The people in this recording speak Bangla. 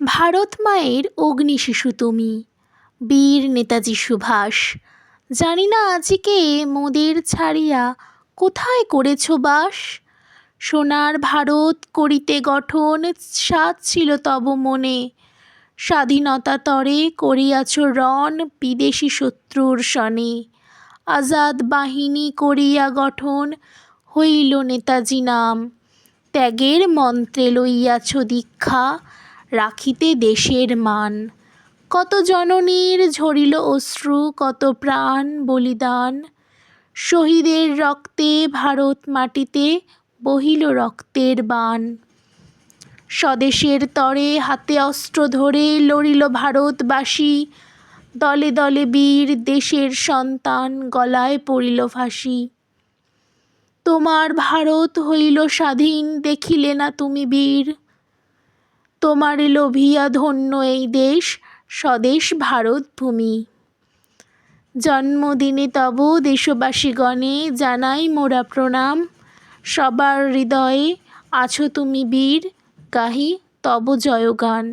ভারত মায়ের অগ্নি শিশু তুমি। বীর নেতাজি সুভাষ, জানি না আজিকে মোদের ছাড়িয়া কোথায় করেছ বাস? সোনার ভারত করিতে গঠন সাধ ছিল তব মনে। স্বাধীনতা তরে করিয়াছ রণ বিদেশি শত্রুর সনে আজাদ বাহিনী করিয়া গঠন হইল নেতাজি নাম। ত্যাগের মন্ত্রে লইয়াছ দীক্ষা রাখিতে দেশের মান। কত জননীর ঝরিল অশ্রু, কত প্রাণ বলিদান। শহীদের রক্তে ভারত মাটিতে বহিল রক্তের বান। স্বদেশের তরে হাতে অস্ত্র ধরে লড়িল ভারতবাসী। দলে দলে বীর দেশের সন্তান গলায় পড়িল ফাঁসি। তোমার ভারত হইল স্বাধীন, দেখিলে না তুমি বীর। তোমারে লোভিয়া ধন্য এই দেশ, স্বদেশ ভারত ভূমি। জন্মদিনে তব দেশবাসীগণে জানাই মোরা প্রণাম। সবার হৃদয়ে আছো তুমি বীর কাহি তব জয়গান।